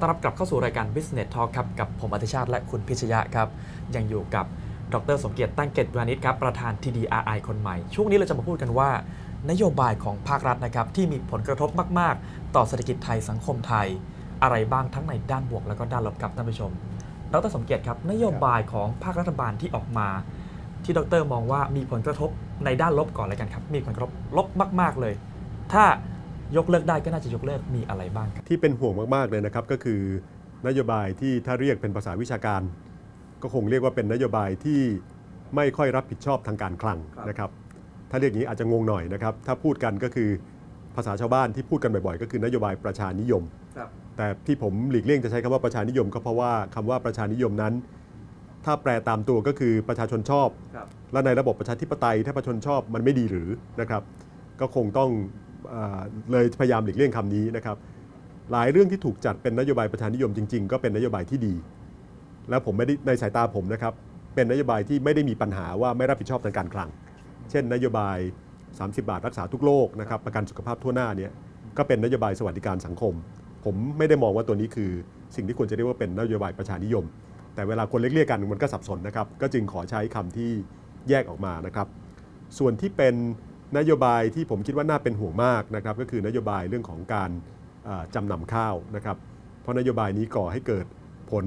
ต้อนรับกลับเข้าสู่รายการ Business Talk ครับกับผมอธิชาติและคุณพิชยะครับ ยังอยู่กับดรสมเกียรติตั้งเกตวานิชครับประธาน TDRI คนใหม่ ช่วงนี้เราจะมาพูดกันว่า นโยบายของภาครัฐนะครับที่มีผลกระทบมาก ๆ ต่อเศรษฐกิจไทยสังคมไทย อะไรบ้างทั้งในด้านบวกแล้วก็ด้านลบครับท่านผู้ชม ดรสมเกียรติครับนโยบายของภาครัฐบาลที่ออกมา ที่ดรมองว่ามีผลกระทบในด้านลบก่อนเลยกันครับมีผลกระทบลบมาก ๆเลย ถ้า ยกเลิกได้ก็น่าจะยกเลิกมีอะไรบ้างครับ ที่เป็นห่วงมาก ๆ เลยนะครับ ก็คือนโยบายที่ถ้าเรียกเป็นภาษาวิชาการ ก็คงเรียกว่าเป็นนโยบายที่ไม่ค่อยรับผิดชอบทางการคลังครับนะครับถ้าเรียกอย่างนี้อาจจะงงหน่อยนะครับ ถ้าพูดกันก็คือภาษาชาวบ้านที่พูดกันบ่อยๆ ก็คือนโยบายประชานิยมครับแต่ที่ผมหลีกเลี่ยงจะใช้คำว่าประชานิยม ก็เพราะว่าคำว่าประชานิยมนั้น ถ้าแปลตามตัวก็คือประชาชนชอบครับและในระบบประชาธิปไตยถ้าประชาชนชอบมันไม่ดีหรือนะครับ ก็คงต้อง เลยพยายามหลีกเลี่ยงคำนี้นะครับ หลายเรื่องที่ถูกจัดเป็นนโยบายประชานิยมจริง ๆ ก็เป็นนโยบายที่ดี แล้วผมไม่ได้ในสายตาผมนะครับ เป็นนโยบายที่ไม่ได้มีปัญหาว่าไม่รับผิดชอบทางการคลัง เช่น นโยบาย 30 บาทรักษาทุกโรคนะครับประกันสุขภาพทั่วหน้าเนี่ยก็เป็นนโยบายสวัสดิการสังคม ผมไม่ได้มองว่าตัวนี้คือสิ่งที่ควรจะเรียกว่าเป็นนโยบายประชานิยม แต่เวลาคนเรียกๆกันมันก็สับสนนะครับ ก็จึงขอใช้คำที่แยกออกมานะครับ ส่วนที่เป็น นโยบายที่ผมคิดว่าน่าเป็นห่วงมากนะครับก็คือนโยบายเรื่องของการจำนำข้าวนะครับ เพราะนโยบายนี้ก่อให้เกิดผล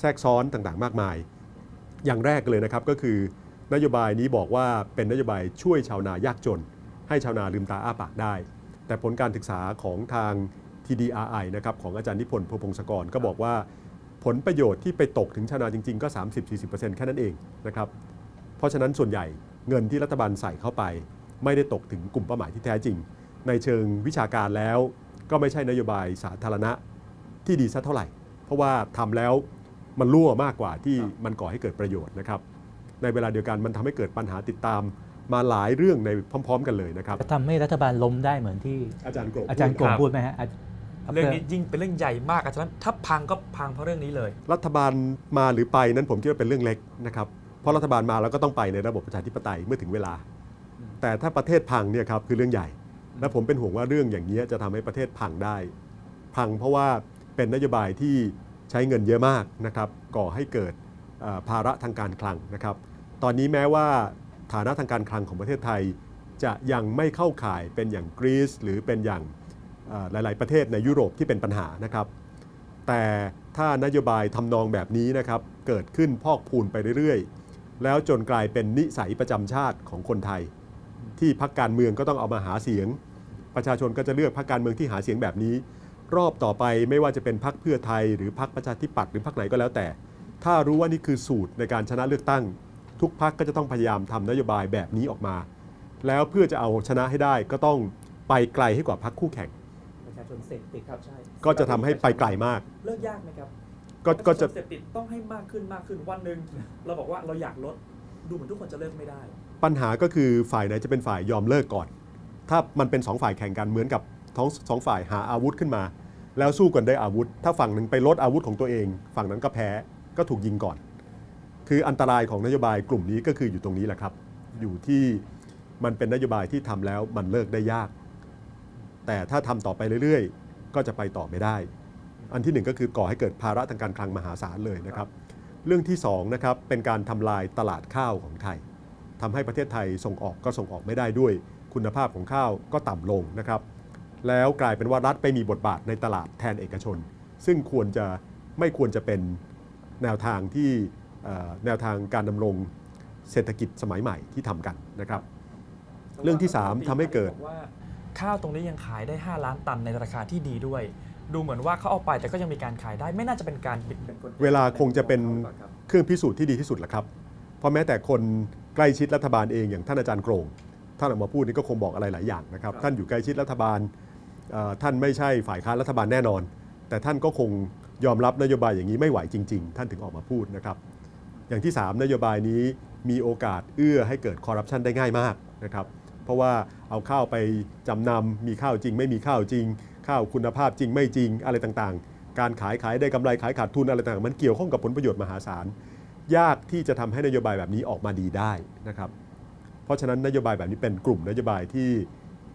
แทรกซ้อนต่างๆ มากมาย อย่างแรกเลยนะครับก็คือนโยบายนี้บอกว่าเป็นนโยบายช่วยชาวนายากจน ให้ชาวนาลืมตาอ้าปากได้ แต่ผลการศึกษาของทาง TDRI นะครับของอาจารย์นิพนธ์พพงศกรก็บอกว่า ผลประโยชน์ที่ไปตกถึงชาวนาจริง ๆ ก็ 30-40%แค่นั้นเองนะครับเพราะฉะนั้นส่วนใหญ่เงินที่รัฐบาลใส่เข้าไป ไม่ได้ตกถึงกลุ่มเป้าหมายที่แท้จริง ในเชิงวิชาการแล้ว ก็ไม่ใช่นโยบายสาธารณะที่ดีสักเท่าไหร่ เพราะว่าทำแล้วมันรั่วมากกว่าที่มันก่อให้เกิดประโยชน์นะครับในเวลาเดียวกันมันทำให้เกิดปัญหาติดตามมาหลายเรื่องในพร้อม ๆ กันเลยนะครับจะทำให้รัฐบาลล้มได้เหมือนที่อาจารย์โกรธอาจารย์กพูดงครับพูดไหมฮะอาเรื่องนี้ยิ่งเป็นเรื่องใหญ่มากอาจารย์ถ้าพังก็พังเพราะเรื่องนี้เลย รัฐบาลมาหรือไปนั้นผมคิดว่าเป็นเรื่องเล็กนะครับเพราะรัฐบาลมาแล้วก็ต้องไปในระบบประชาธิปไตยเมื่อถึงเวลาอืม แต่ถ้าประเทศพังเนี่ยครับคือเรื่องใหญ่ และผมเป็นห่วงว่าเรื่องอย่างนี้จะทำให้ประเทศพังได้ พังเพราะว่าเป็นนโยบายที่ใช้เงินเยอะมากนะครับ ก่อให้เกิดภาระทางการคลังนะครับ ตอนนี้แม้ว่าฐานะทางการคลังของประเทศไทย จะยังไม่เข้าข่ายเป็นอย่างกรีซหรือเป็นอย่างหลาย ๆ ประเทศในยุโรปที่เป็นปัญหานะครับ แต่ถ้านโยบายทำนองแบบนี้นะครับเกิดขึ้นพอกพูนไปเรื่อย ๆ แล้วจนกลายเป็นนิสัยประจำชาติของคนไทย ที่พักการเมืองก็ต้องเอามาหาเสียง ประชาชนก็จะเลือกพักการเมืองที่หาเสียงแบบนี้ รอบต่อไปไม่ว่าจะเป็นพักเพื่อไทย หรือพักประชาธิปัตย์หรือพักไหนก็แล้วแต่ ถ้ารู้ว่านี่คือสูตรในการชนะเลือกตั้ง ทุกพักก็จะต้องพยายามทำนโยบายแบบนี้ออกมา แล้วเพื่อจะเอาชนะให้ได้ก็ต้องไปไกลให้กว่าพักคู่แข่งประชาชนเสพติดครับใช่ก็จะทำให้ไปไกลมากเลิกยากไหมครับก็ก็จะเสพติดต้องให้มากขึ้นมากขึ้นวันหนึ่งเราบอกว่าเราอยากลดดูเหมือนทุกคนจะเลิกไม่ได้ ปัญหาก็คือฝ่ายไหนจะเป็นฝ่ายยอมเลิกก่อน ถ้ามันเป็นสองฝ่ายแข่งกันเหมือนกับท้องสองฝ่ายหาอาวุธขึ้นมา แล้วสู้กันได้วยอาวุธ ถ้าฝั่งหนึ่งไปลดอาวุธของตัวเอง ฝั่งนั้นก็แพ้ก็ถูกยิงก่อน คืออันตรายของนโยบายกลุ่มนี้ก็คืออยู่ตรงนี้แหละครับ อยู่ที่มันเป็นนโยบายที่ทำแล้วมันเลิกได้ยาก แต่ถ้าทำต่อไปเรื่อยๆ ก็จะไปต่อไม่ได้ อันที่หนึ่งก็คือก่อให้เกิดภาระทางการคลังมหาศาลเลยนะครับ เรื่องที่สองนะครับเป็นการทำลายตลาดข้าวของไทย ทำให้ประเทศไทยส่งออกก็ส่งออกไม่ได้ด้วย คุณภาพของข้าวก็ต่ำลงนะครับ แล้วกลายเป็นว่ารัฐไปมีบทบาทในตลาดแทนเอกชน ซึ่งควรจะไม่ควรจะเป็นแนวทางที่เอ่อแนวทางการดำรงเศรษฐกิจสมัยใหม่ที่ทำกันนะครับ เรื่องที่สามทำให้เกิดบอกว่าข้าวตรงนี้ยังขายได้ 5 ล้านตันในราคาที่ดีด้วย ดูเหมือนว่าเขาเอาไปแต่ก็ยังมีการขายได้ไม่น่าจะเป็นการบิดเบือนกลไกเวลาคงจะเป็นของเขาหรือปล่าครับเครื่องพิสูจน์ที่ดีที่สุดแหละครับเพราะแม้แต่คนใก ล้ชิดรัฐบาลเองอย่างท่านอาจารย์โกรงท่านออกมาพูดนี่ก็คงบอกอะไรหลายอย่างนะครับครับท่านอยู่ใกล้ชิดรัฐบาลเอ่อท่านไม่ใช่ฝ่ายค้านรัฐบาลแน่นอน แต่ท่านก็คงยอมรับนโยบายอย่างนี้ไม่ไหวจริง ๆ ท่านถึงออกมาพูดนะครับ อย่างที่ 3 นโยบายนี้มีโอกาสเอื้อให้เกิดคอร์รัปชันได้ง่ายมากนะครับ เพราะว่าเอาข้าวไปจำนำมีข้าวจริง ไม่มีข้าวจริง ข้าวคุณภาพจริงไม่จริงอะไรต่างๆ การขายขายได้กำไรขายขาดทุนอะไรต่างๆมันเกี่ยวข้องกับผลประโยชน์มหาศาล ยากที่จะทำให้นโยบายแบบนี้ออกมาดีได้นะครับ เพราะฉะนั้นนโยบายแบบนี้เป็นกลุ่มนโยบายที่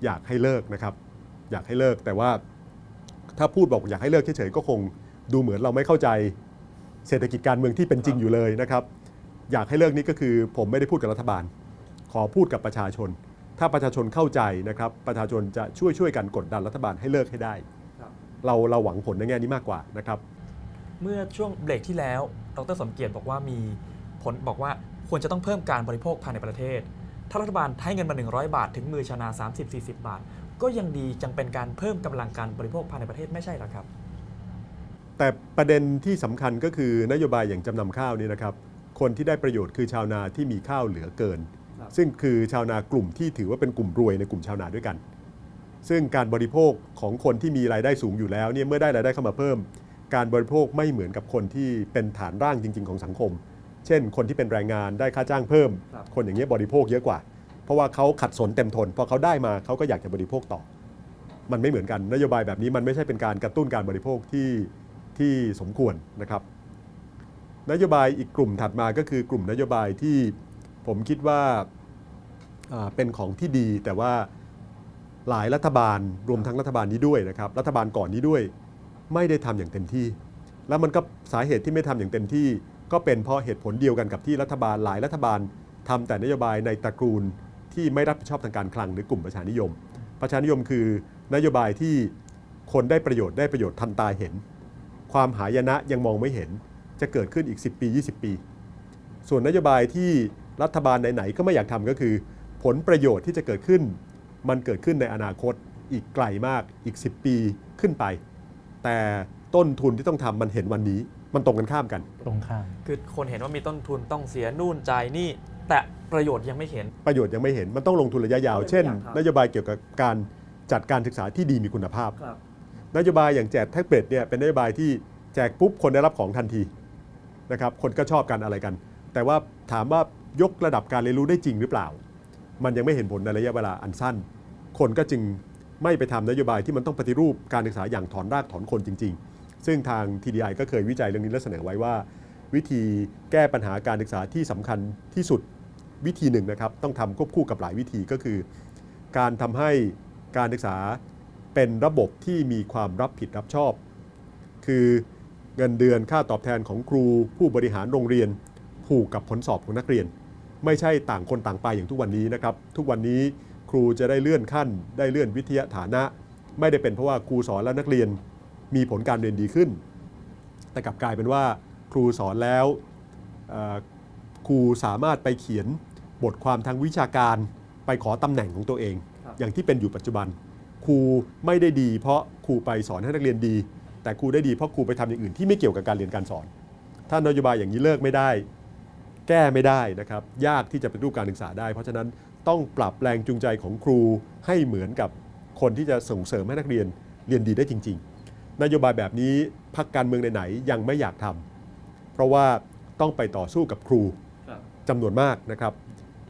อยากให้เลิกนะครับ อยากให้เลิกแต่ว่าถ้าพูดบอกอยากให้เลิกเฉยๆก็คงดูเหมือนเราไม่เข้าใจเศรษฐกิจการเมืองที่เป็นจริงอยู่เลยนะครับ อยากให้เลิกนี้ก็คือผมไม่ได้พูดกับรัฐบาล ขอพูดกับประชาชน ถ้าประชาชนเข้าใจนะครับ ประชาชนจะช่วยช่วยกันกดดันรัฐบาลให้เลิกให้ได้ครับเราเราหวังผลในแง่นี้มากกว่านะครับ เมื่อช่วงเบรกที่แล้ว ดรสมเกียรติบอกว่ามีผลบอกว่าควรจะต้องเพิ่มการบริโภคภายในประเทศ ถ้ารัฐบาลให้เงินมา 100 บาท ถึงมือชาวนา 30-40 บาท ก็ยังดีจังเป็นการเพิ่มกำลังการบริโภคภายในประเทศไม่ใช่หรอครับ แต่ประเด็นที่สำคัญก็คือนโยบายอย่างจำนำข้าวนี่นะครับ คนที่ได้ประโยชน์คือชาวนาที่มีข้าวเหลือเกินครับซึ่งคือชาวนากลุ่มที่ถือว่าเป็นกลุ่มรวยในกลุ่มชาวนาด้วยกัน ซึ่งการบริโภคของคนที่มีรายได้สูงอยู่แล้วเนี่ยเมื่อได้รายได้เข้ามาเพิ่ม การบริโภคไม่เหมือนกับคนที่เป็นฐานร่างจริง ๆ ของสังคม เช่น คนที่เป็นแรงงานได้ค่าจ้างเพิ่มครับคนอย่างเงี้ยบริโภคเยอะกว่า เพราะว่าเขาขัดสนเต็มทนพอเขาได้มาเขาก็อยากจะบริโภคต่อ มันไม่เหมือนกันนโยบายแบบนี้มันไม่ใช่เป็นการกระตุ้นการบริโภคที่ที่สมควรนะครับ นโยบายอีกกลุ่มถัดมาก็คือกลุ่มนโยบายที่ผมคิดว่าอ่าเป็นของที่ดีแต่ว่าหลายรัฐบาลรวมทั้งรัฐบาลนี้ด้วยนะครับ รัฐบาลก่อนนี้ด้วย ไม่ได้ทำอย่างเต็มที่ แล้วมันก็สาเหตุที่ไม่ทำอย่างเต็มที่ ก็เป็นเพราะเหตุผลเดียวกันกับที่รัฐบาลหลายรัฐบาลทำแต่นโยบายในตระกูลที่ไม่รับผิดชอบทางการคลังหรือกลุ่มประชานิยม ประชานิยมคือนโยบายที่คนได้ประโยชน์ได้ประโยชน์ทันตาเห็น ความหายนะยังมองไม่เห็น จะเกิดขึ้นอีก 10 ปี 20 ปี ส่วนนโยบายที่รัฐบาลไหนๆก็ไม่อยากทำก็คือ ผลประโยชน์ที่จะเกิดขึ้น มันเกิดขึ้นในอนาคตอีกไกลมากอีก 10 ปีขึ้นไป แต่ต้นทุนที่ต้องทำมันเห็นวันนี้ มันตรงกันข้ามกัน ตรงข้าม คือคนเห็นว่ามีต้นทุนต้องเสียนู่นจ่ายนี่ แต่ประโยชน์ยังไม่เห็น ประโยชน์ยังไม่เห็น มันต้องลงทุนระยะยาวก็เลยไม่เช่นอยากทำนโยบายเกี่ยวกับการจัดการศึกษาที่ดีมีคุณภาพครับนโยบายอย่างแจกแท็บเล็ตเนี่ยเป็นนโยบายที่แจกปุ๊บคนได้รับของทันทีนะครับ คนก็ชอบกันอะไรกัน แต่ว่าถามว่ายกระดับการเรียนรู้ได้จริงหรือเปล่า มันยังไม่เห็นผลในระยะเวลาอันสั้น คนก็จึง ไม่ไปทำนโยบายที่มันต้องปฏิรูปการศึกษาอย่างถอนรากถอนคนจริง ๆ ซึ่งทาง TDI ก็เคยวิจัยเรื่องนี้และเสนอไว้ว่า วิธีแก้ปัญหาการศึกษาที่สำคัญที่สุดวิธีหนึ่งนะครับต้องทำควบคู่กับหลายวิธีก็คือ การทำให้การศึกษาเป็นระบบที่มีความรับผิดรับชอบ คือเงินเดือนค่าตอบแทนของครูผู้บริหารโรงเรียน ผูกกับผลสอบของนักเรียน ไม่ใช่ต่างคนต่างไปอย่างทุกวันนี้นะครับ ทุกวันนี้ รูจะได้เลื่อนขั้น ได้เลื่อนวิทยาฐานะ ไม่ได้เป็นเพราะว่าครูสอนและนักเรียนมีผลการเรียนดีขึ้น แต่กลับกลายเป็นว่าครูสอนแล้วเอ่อครูสามารถไปเขียนบทความทางวิชาการไปขอตำแหน่งของตัวเองครับอย่างที่เป็นอยู่ปัจจุบัน ครูไม่ได้ดีเพราะครูไปสอนให้นักเรียนดี แต่ครูได้ดีเพราะครูไปทำอย่างอื่นที่ไม่เกี่ยวกับการเรียนการสอน ถ้านโยบายอย่างนี้เลิกไม่ได้ แก้ไม่ได้นะครับ ยากที่จะเป็นรูปการศึกษาได้ เพราะฉะนั้น ต้องปรับแรงจูงใจของครูให้เหมือนกับคนที่จะส่งเสริมให้นักเรียนเรียนดีได้จริง ๆ นโยบายแบบนี้พักการเมืองไหนๆยังไม่อยากทำเพราะว่าต้องไปต่อสู้กับครูครับจำนวนมากนะครับ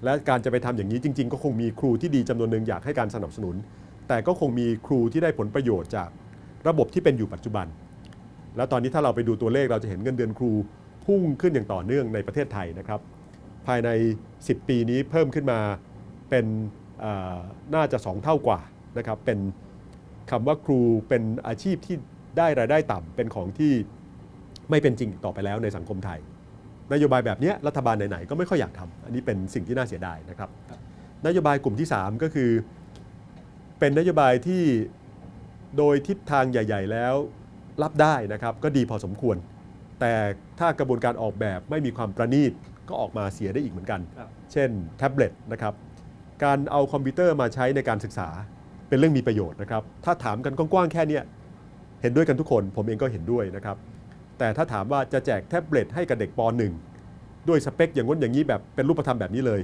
และการจะไปทำอย่างนี้จริง ๆ ก็คงมีครูที่ดีจำนวนหนึ่งอยากให้การสนับสนุน แต่ก็คงมีครูที่ได้ผลประโยชน์จากระบบที่เป็นอยู่ปัจจุบัน แล้วตอนนี้ถ้าเราไปดูตัวเลขเราจะเห็นเงินเดือนครูพุ่งขึ้นอย่างต่อเนื่องในประเทศไทยนะครับ ภายใน 10 ปีนี้เพิ่มขึ้นมา เป็นเอ่อน่าจะ 2 เท่ากว่านะครับเป็นคำว่าครูเป็นอาชีพที่ได้รายได้ต่ำเป็นของที่ไม่เป็นจริงอีกต่อไปแล้วในสังคมไทย นโยบายแบบเนี้ยรัฐบาลไหนๆก็ไม่ค่อยอยากทำอันนี้เป็นสิ่งที่น่าเสียดายนะครับ นโยบายกลุ่มที่ 3 ก็คือ เป็นนโยบายที่โดยทิศทางใหญ่ ๆ แล้วรับได้นะครับก็ดีพอสมควร แต่ถ้ากระบวนการออกแบบไม่มีความประณีตก็ออกมาเสียได้อีกเหมือนกันครับเช่นแท็บเล็ตนะครับ การเอาคอมพิวเตอร์มาใช้ในการศึกษาเป็นเรื่องมีประโยชน์นะครับ ถ้าถามกันกว้างๆแค่เนี้ยเห็นด้วยกันทุกคน ผมเองก็เห็นด้วยนะครับ แต่ถ้าถามว่าจะแจกแท็บเล็ตให้กับเด็กป .1 ด้วยสเปคอย่างง้นอย่างนี้แบบเป็นรูปธรรมแบบนี้เลย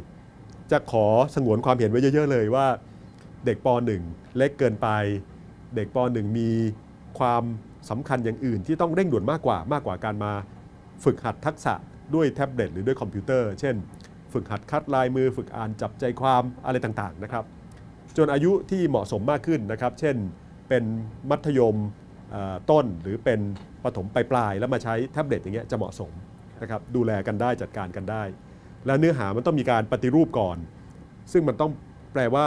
จะขอสงวนความเห็นไว้เยอะ ๆ เลยว่า เด็กป .1 เล็กเกินไป เด็กป .1 มีความสำคัญอย่างอื่นที่ต้องเร่งด่วนมากกว่ามากกว่าการมา ฝึกหัดทักษะด้วยแท็บเล็ตหรือด้วยคอมพิวเตอร์ เช่น ฝึกหัดคัดลายมือ ฝึกอ่านจับใจความอะไรต่างๆนะครับ จนอายุที่เหมาะสมมากขึ้นนะครับ เช่นเป็นมัธยมต้นหรือเป็นประถมปลายๆแล้วมาใช้แท็บเล็ตอย่างเงี้ยจะเหมาะสมนะครับดูแลกันได้จัดการกันได้ และเนื้อหามันต้องมีการปฏิรูปก่อน ซึ่งมันต้องแปลว่า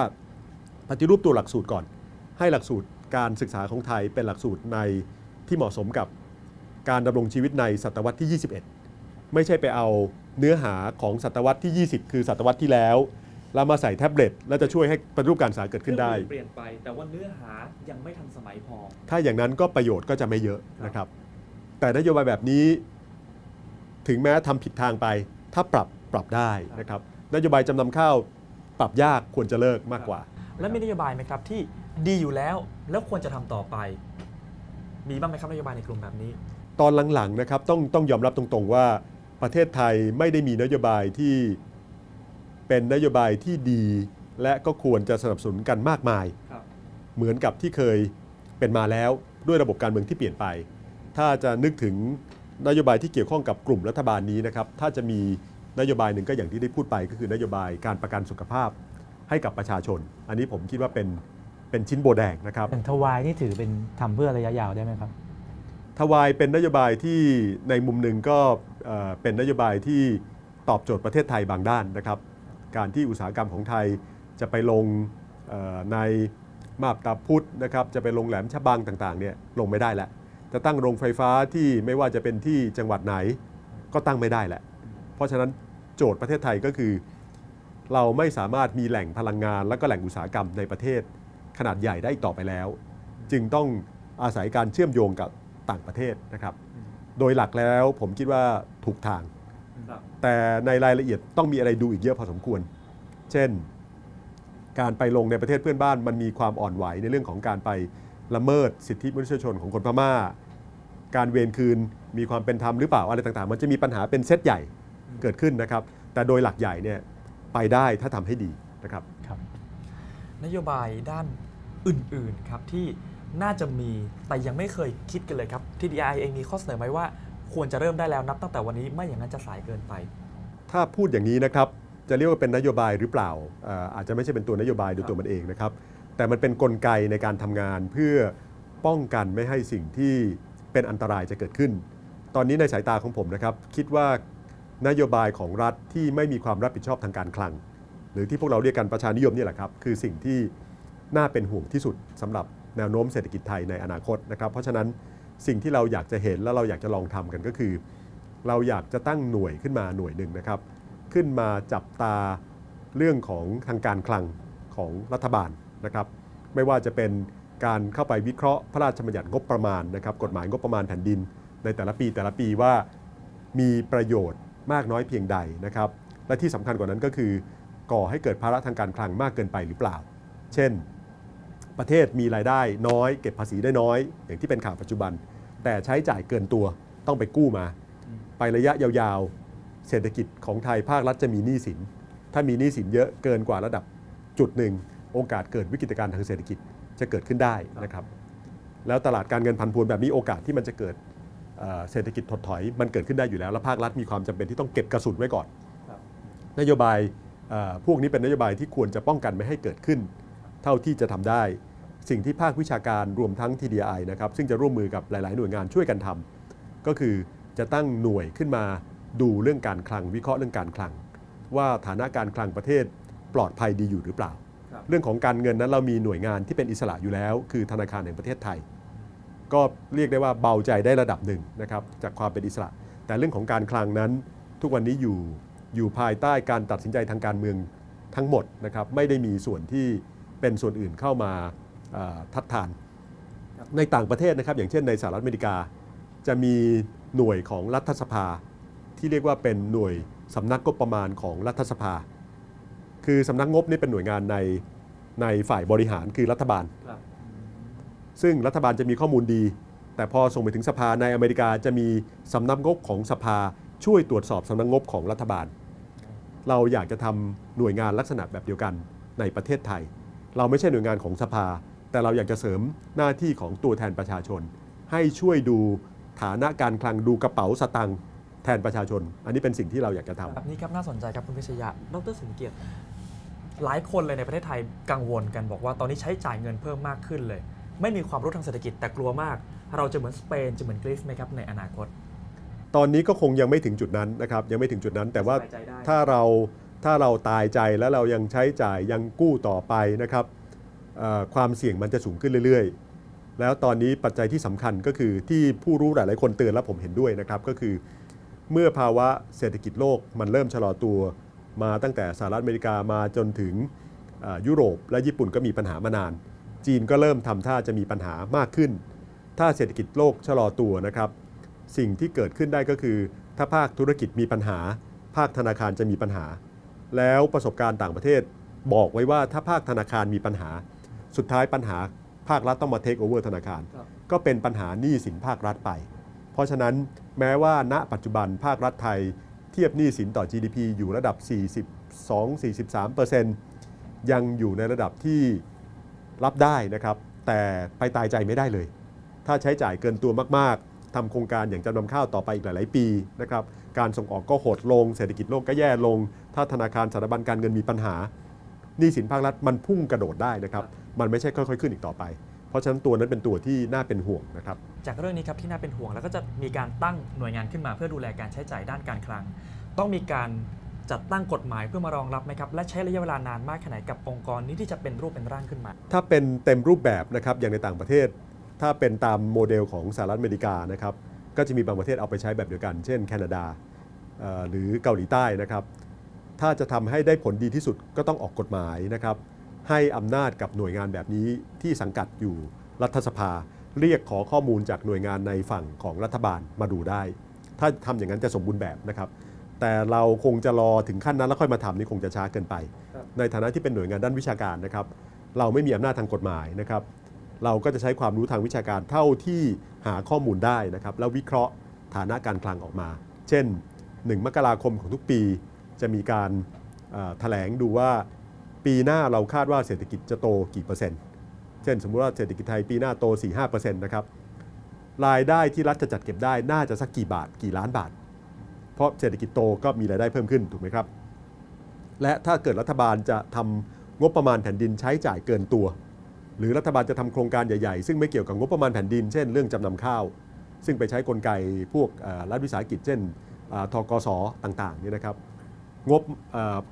ปฏิรูปตัวหลักสูตรก่อน ให้หลักสูตรการศึกษาของไทยเป็นหลักสูตรในที่เหมาะสมกับการดำรงชีวิตในศตวรรษที่ 21 ไม่ใช่ไปเอา เนื้อหาของศตวรรษที่ 20 คือศตวรรษที่แล้ว แล้วมาใส่แท็บเล็ตแล้วจะช่วยให้ปฏิรูปการศึกษาเกิดขึ้นได้ เปลี่ยนไปแต่ว่าเนื้อหายังไม่ทันสมัยพอ ถ้าอย่างนั้นก็ประโยชน์ก็จะไม่เยอะนะครับ แต่นโยบายแบบนี้ ถึงแม้ทำผิดทางไป ถ้าปรับปรับได้นะครับ นโยบายจำนำข้าวปรับยากควรจะเลิกมากกว่า และมีนโยบายไหมครับที่ดีอยู่แล้วแล้วควรจะทำต่อไป มีบ้างไหมครับนโยบายในกลุ่มแบบนี้ ตอนหลังๆนะครับต้องต้องยอมรับตรงๆว่า ประเทศไทยไม่ได้มีนโยบายที่เป็นนโยบายที่ดี และก็ควรจะสนับสนุนกันมากมายครับเหมือนกับที่เคยเป็นมาแล้วด้วยระบบการเมืองที่เปลี่ยนไป ถ้าจะนึกถึงนโยบายที่เกี่ยวข้องกับกลุ่มรัฐบาลนี้นะครับ ถ้าจะมีนโยบายหนึ่งก็อย่างที่ได้พูดไป ก็คือนโยบายการประกันสุขภาพให้กับประชาชน อันนี้ผมคิดว่าเป็นเป็นชิ้นโบแดงนะครับอย่างทวายนี่ถือเป็นทำเพื่อระยะยาวได้ไหมครับ ทวายเป็นนโยบายที่ในมุมหนึ่งก็เป็นนโยบายที่ตอบโจทย์ประเทศไทยบางด้านนะครับ การที่อุตสาหกรรมของไทยจะไปลงในมาบตาพุทธนะครับจะไปลงแหลมฉบังต่างๆเนี่ยลงไม่ได้แล้วจะตั้งโรงไฟฟ้าที่ไม่ว่าจะเป็นที่จังหวัดไหนก็ตั้งไม่ได้แหละ เพราะฉะนั้นโจทย์ประเทศไทยก็คือ เราไม่สามารถมีแหล่งพลังงาน และก็แหล่งอุตสาหกรรมในประเทศขนาดใหญ่ได้อีกต่อไปแล้ว จึงต้องอาศัยการเชื่อมโยงกับ ต่างประเทศนะครับ โดยหลักแล้วผมคิดว่าถูกทางครับแต่ในรายละเอียดต้องมีอะไรดูอีกเยอะพอสมควร เช่น การไปลงในประเทศเพื่อนบ้านมันมีความอ่อนไหวในเรื่องของการไปละเมิดสิทธิมนุษยชนของคนพม่า การเวรคืนมีความเป็นธรรมหรือเปล่าอะไรต่างๆ มันจะมีปัญหาเป็นเซตใหญ่เกิดขึ้นนะครับ แต่โดยหลักใหญ่เนี่ยไปได้ถ้าทำให้ดีนะครับครับ นโยบายด้านอื่นๆครับที่ น่าจะมีแต่ยังไม่เคยคิดกันเลยครับที่ DI เองมีข้อเสนอไหมว่า ควรจะเริ่มได้แล้วนับตั้งแต่วันนี้ไม่อย่างนั้นจะสายเกินไป ถ้าพูดอย่างนี้นะครับจะเรียกว่าเป็นนโยบายหรือเปล่าอาจจะไม่ใช่เป็นตัวนโยบายโดยตัวมันเองนะครับ แต่มันเป็นนกลไกในการทำงานเพื่อป้องกันไม่ให้สิ่งที่เป็นอันตรายจะเกิดขึ้น ตอนนี้ในสายตาของผมนะครับ คิดว่านโยบายของรัฐที่ไม่มีความรับผิดชอบทางการคลัง หรือที่พวกเราเรียกกันประชานิยมนี่แหละครับ คือสิ่งที่น่าเป็นห่วงที่สุดสำหรับ แนวโน้มเศรษฐกิจไทยในอนาคตนะครับ เพราะฉะนั้นสิ่งที่เราอยากจะเห็นและเราอยากจะลองทำกันก็คือ เราอยากจะตั้งหน่วยขึ้นมาหน่วยหนึ่งนะครับ ขึ้นมาจับตาเรื่องของทางการคลังของรัฐบาลนะครับ ไม่ว่าจะเป็นการเข้าไปวิเคราะห์พระราชบัญญัติงบประมาณนะครับ กฎหมายงบประมาณแผ่นดิน ในแต่ละปีแต่ละปีว่ามีประโยชน์มากน้อยเพียงใดนะครับ และที่สำคัญกว่านั้นก็คือ ก่อให้เกิดภาระทางการคลังมากเกินไปหรือเปล่า เช่น ประเทศมีรายได้น้อย เก็บภาษีได้น้อย อย่างที่เป็นข่าวปัจจุบัน แต่ใช้จ่ายเกินตัวต้องไปกู้มา ไประยะยาวๆ เศรษฐกิจของไทยภาครัฐจะมีหนี้สิน ถ้ามีหนี้สินเยอะเกินกว่าระดับจุดหนึ่ง โอกาสเกิดวิกฤตการณ์ทางเศรษฐกิจจะเกิดขึ้นได้นะครับแล้วตลาดการเงินพันพวนแบบนี้โอกาสที่มันจะเกิดเอ่อเศรษฐกิจถดถอย มันเกิดขึ้นได้อยู่แล้ว และภาครัฐมีความจำเป็นที่ต้องเก็บกระสุนไว้ก่อนครับนโยบายเอ่อพวกนี้เป็นนโยบายที่ควรจะป้องกันไม่ให้เกิดขึ้น เท่าที่จะทำได้ สิ่งที่ภาควิชาการรวมทั้ง TDI นะครับซึ่งจะร่วมมือกับหลาย ๆ หน่วยงานช่วยกันทำก็คือจะตั้งหน่วยขึ้นมาดูเรื่องการคลัง วิเคราะห์เรื่องการคลัง ว่าฐานะการคลังประเทศปลอดภัยดีอยู่หรือเปล่าครับเรื่องของการเงินนั้นเรามีหน่วยงานที่เป็นอิสระอยู่แล้ว คือธนาคารแห่งประเทศไทย ก็เรียกได้ว่าเบาใจได้ระดับหนึ่งนะครับจากความเป็นอิสระ แต่เรื่องของการคลังนั้น ทุกวันนี้อยู่อยู่ภายใต้การตัดสินใจทางการเมืองทั้งหมดนะครับไม่ได้มีส่วนที่ เป็นส่วนอื่นเข้ามาเอ่อทัดทานครับในต่างประเทศนะครับ อย่างเช่นในสหรัฐอเมริกา จะมีหน่วยของรัฐสภา ที่เรียกว่าเป็นหน่วยสำนักงบประมาณของรัฐสภา คือสำนักงบนี่เป็นหน่วยงานในในฝ่ายบริหารคือรัฐบาลครับซึ่งรัฐบาลจะมีข้อมูลดี แต่พอส่งไปถึงสภาในอเมริกาจะมีสำนักงบของสภาช่วยตรวจสอบสำนักงบของรัฐบาล เราอยากจะทำหน่วยงานลักษณะแบบเดียวกันในประเทศไทย เราไม่ใช่หน่วยงานของสภา แต่เราอยากจะเสริมหน้าที่ของตัวแทนประชาชน ให้ช่วยดูฐานะการคลังดูกระเป๋าสตังค์แทนประชาชน อันนี้เป็นสิ่งที่เราอยากจะทำแบบนี้ครับน่าสนใจครับคุณพิชยะดรสมเกียรติหลายคนเลยในประเทศไทยกังวลกันบอกว่าตอนนี้ใช้จ่ายเงินเพิ่มมากขึ้นเลย ไม่มีความรู้ทางเศรษฐกิจแต่กลัวมาก เราจะเหมือนสเปนจะเหมือนกรีซไหมครับในอนาคต ตอนนี้ก็คงยังไม่ถึงจุดนั้นนะครับยังไม่ถึงจุดนั้น แต่ว่าสบายใจได้ถ้าเรา ถ้าเราตายใจแล้วเรายังใช้จ่ายยังกู้ต่อไปนะครับความเสี่ยงมันจะสูงขึ้นเรื่อยๆ แล้วตอนนี้ปัจจัยที่สำคัญก็คือที่ผู้รู้หลายๆคนเตือนและผมเห็นด้วยนะครับ ก็คือเมื่อภาวะเศรษฐกิจโลกมันเริ่มชะลอตัวมาตั้งแต่สหรัฐอเมริกามาจนถึงยุโรป และญี่ปุ่นก็มีปัญหามานาน จีนก็เริ่มทำท่าจะมีปัญหามากขึ้น ถ้าเศรษฐกิจโลกชะลอตัวนะครับ สิ่งที่เกิดขึ้นได้ก็คือ ถ้าภาคธุรกิจมีปัญหา ภาคธนาคารจะมีปัญหา แล้วประสบการณ์ต่างประเทศบอกไว้ว่าถ้าภาคธนาคารมีปัญหา สุดท้ายปัญหาภาครัฐต้องมาเทคโอเวอร์ธนาคารครับก็เป็นปัญหาหนี้สินภาครัฐไป เพราะฉะนั้นแม้ว่าณปัจจุบันภาครัฐไทยเทียบหนี้สินต่อ GDP อยู่ระดับ 42-43%ยังอยู่ในระดับที่รับได้นะครับ แต่ไปตายใจไม่ได้เลย ถ้าใช้จ่ายเกินตัวมาก ๆทำโครงการอย่างจำนำข้าวต่อไปอีกหลาย ๆ ปีนะครับ การส่งออกก็หดลง เศรษฐกิจโลกก็แย่ลง ถ้าธนาคารสถาบันการเงินมีปัญหาหนี้สินภาครัฐมันพุ่งกระโดดได้นะครับ มันไม่ใช่ค่อยๆ ขึ้นอีกต่อไป เพราะฉะนั้นตัวนั้นเป็นตัวที่น่าเป็นห่วงนะครับ จากเรื่องนี้ครับที่น่าเป็นห่วงแล้วก็จะมีการตั้งหน่วยงานขึ้นมาเพื่อดูแลการใช้จ่ายด้านการคลัง ต้องมีการจัดตั้งกฎหมายเพื่อมารองรับไหมครับ และใช้ระยะเวลานานมากแค่ไหนกับองค์กรนี้ที่จะเป็นรูปเป็นร่างขึ้นมา ถ้าเป็นเต็มรูปแบบนะครับอย่างในต่างประเทศ ถ้าเป็นตามโมเดลของสหรัฐอเมริกานะครับ ก็จะมีบางประเทศเอาไปใช้แบบเดียวกัน เช่น แคนาดาเอ่อหรือเกาหลีใต้นะครับ ถ้าจะทำให้ได้ผลดีที่สุดก็ต้องออกกฎหมายนะครับ ให้อำนาจกับหน่วยงานแบบนี้ที่สังกัดอยู่รัฐสภา เรียกขอข้อมูลจากหน่วยงานในฝั่งของรัฐบาลมาดูได้ ถ้าทำอย่างนั้นจะสมบูรณ์แบบนะครับ แต่เราคงจะรอถึงขั้นนั้นแล้วค่อยมาทำนี่คงจะช้าเกินไปครับในฐานะที่เป็นหน่วยงานด้านวิชาการนะครับ เราไม่มีอำนาจทางกฎหมายนะครับ เราก็จะใช้ความรู้ทางวิชาการเท่าที่หาข้อมูลได้นะครับแล้ววิเคราะห์ฐานะการคลังออกมา เช่น 1 มกราคมของทุกปี จะมีการแถลงดูว่าปีหน้าเราคาดว่าเศรษฐกิจจะโตกี่เปอร์เซ็นต์ เช่น สมมุติว่าเศรษฐกิจไทยปีหน้าโต 4-5%นะครับรายได้ที่รัฐจะจัดเก็บได้น่าจะสักกี่บาทกี่ล้านบาท เพราะเศรษฐกิจโตก็มีรายได้เพิ่มขึ้นถูกไหมครับ และถ้าเกิดรัฐบาลจะทำงบประมาณแผ่นดินใช้จ่ายเกินตัว หรือรัฐบาลจะทำโครงการใหญ่ๆ ซึ่งไม่เกี่ยวกับงบประมาณแผ่นดิน เช่นเรื่องจำนำข้าว ซึ่งไปใช้กลไกพวกรัฐวิสาหกิจ เช่นทกสต่างๆเนี่ยนะครับงบ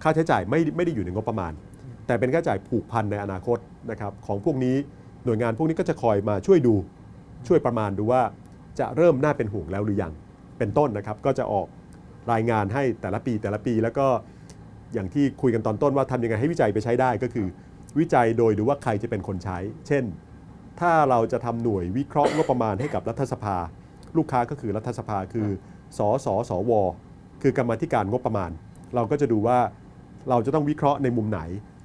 ค่าใช้จ่ายไม่ไม่ได้อยู่ในงบประมาณ แต่เป็นค่าใช้จ่ายผูกพันในอนาคตนะครับของพวกนี้หน่วยงานพวกนี้ก็จะคอยมาช่วยดูช่วยประมาณดูว่าจะเริ่มน่าเป็นห่วงแล้วหรือยังเป็นต้นนะครับก็จะออกรายงานให้แต่ละปีแต่ละปีแล้วก็อย่างที่คุยกันตอนต้นว่าทำยังไงให้วิจัยไปใช้ได้ก็คือ วิจัยโดยดูว่าใครจะเป็นคนใช้ เช่น ถ้าเราจะทำหน่วยวิเคราะห์งบประมาณให้กับรัฐสภา ลูกค้าก็คือรัฐสภาคือสสสว คือกรรมาธิการงบประมาณ เราก็จะดูว่าเราจะต้องวิเคราะห์ในมุมไหน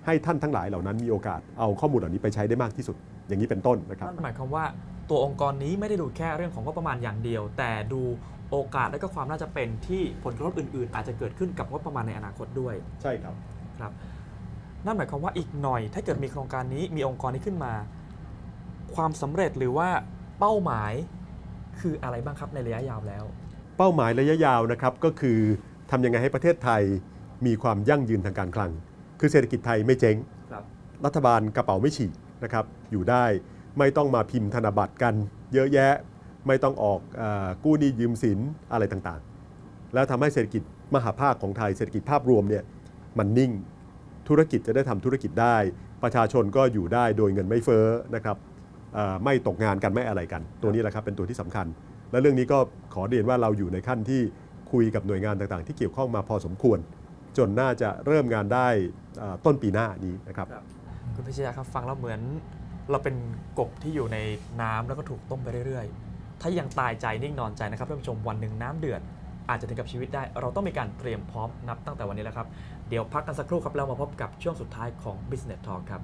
ให้ท่านทั้งหลายเหล่านั้นมีโอกาสเอาข้อมูลเหล่านี้ไปใช้ได้มากที่สุด อย่างนี้เป็นต้นนะครับนั่นหมายความว่าตัวองค์กรนี้ไม่ได้ดูแค่เรื่องของงบประมาณอย่างเดียว แต่ดูโอกาสและก็ความน่าจะเป็นที่ผลกระทบอื่น ๆ อาจจะเกิดขึ้นกับงบประมาณในอนาคตด้วย ใช่ครับครับ นั่นหมายความว่าอีกหน่อย ถ้าเกิดมีโครงการนี้มีองค์กรนี้ขึ้นมา ความสำเร็จหรือว่าเป้าหมายคืออะไรบ้างครับในระยะยาวแล้ว เป้าหมายระยะยาวนะครับก็คือทำยังไงให้ประเทศไทยมีความยั่งยืนทางการคลัง คือเศรษฐกิจไทยไม่เจ๊งครับรัฐบาลกระเป๋าไม่ฉีกนะครับอยู่ได้ไม่ต้องมาพิมพ์ธนบัตรกัน เยอะแยะไม่ต้องออกเออกู้หนี้ยืมสินอะไรต่างๆ แล้วทำให้เศรษฐกิจมหาภาคของไทยเศรษฐกิจภาพรวมเนี่ยมันนิ่ง ธุรกิจจะได้ทำธุรกิจได้ ประชาชนก็อยู่ได้โดยเงินไม่เฟ้อนะครับไม่ตกงานกันไม่อะไรกัน ตัวนี้แหละครับเป็นตัวที่สำคัญ และเรื่องนี้ก็ขอเรียนว่าเราอยู่ในขั้นที่คุยกับหน่วยงานต่างๆ ที่เกี่ยวข้องมาพอสมควร จนน่าจะเริ่มงานได้ต้นปีหน้านี้นะครับคุณพิชยาครับฟังแล้วเหมือน เราเป็นกบที่อยู่ในน้ำแล้วก็ถูกต้มไปเรื่อยๆ ถ้ายังตายใจนิ่งนอนใจนะครับท่านผู้ชมวันหนึ่งน้ำเดือดอาจจะถึงกับชีวิตได้ เราต้องมีการเตรียมพร้อมนับตั้งแต่วันนี้แล้วครับ เดี๋ยวพักกันสักครู่ครับแล้วมาพบกับช่วงสุดท้ายของ Business Talk ครับ